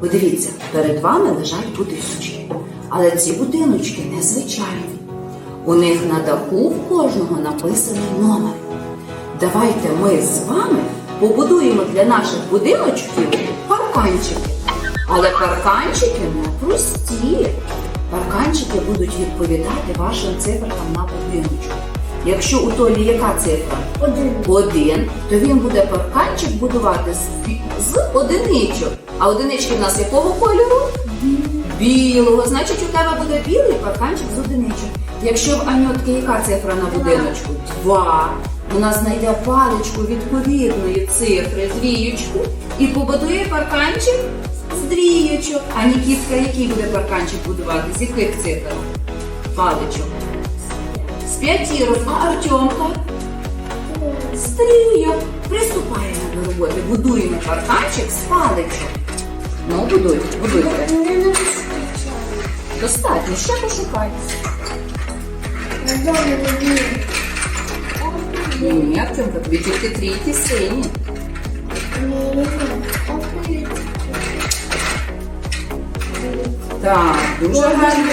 Подивіться, перед вами лежать будиночки. Але ці будиночки незвичайні. У них на даху в кожного написаний номер. Давайте ми з вами побудуємо для наших будиночків парканчики. Але парканчики не прості. Парканчики будуть відповідати вашим цифрам на будиночку. Якщо у Толі яка цифра? Один. Один, то він буде парканчик будувати з, одиничок. А одинички в нас якого кольору? Білого. Значить, у тебе буде білий парканчик з одиничок. Якщо в Анютки яка цифра на будиночку? Два. Вона знайде паличку відповідної цифри, двіючку, і побудує парканчик з двіючок. А Нікітка який буде парканчик будувати? З яких цифр? Паличок. З п'ятірок. А Артемка? стрілює, приступаємо до роботи. Будуємо парканчик з паличок. Ну, будуй, будуйте. Достатньо, ще пошукайте. Ні, Артемка, тобі тільки трійки сині. Так, дуже гарно.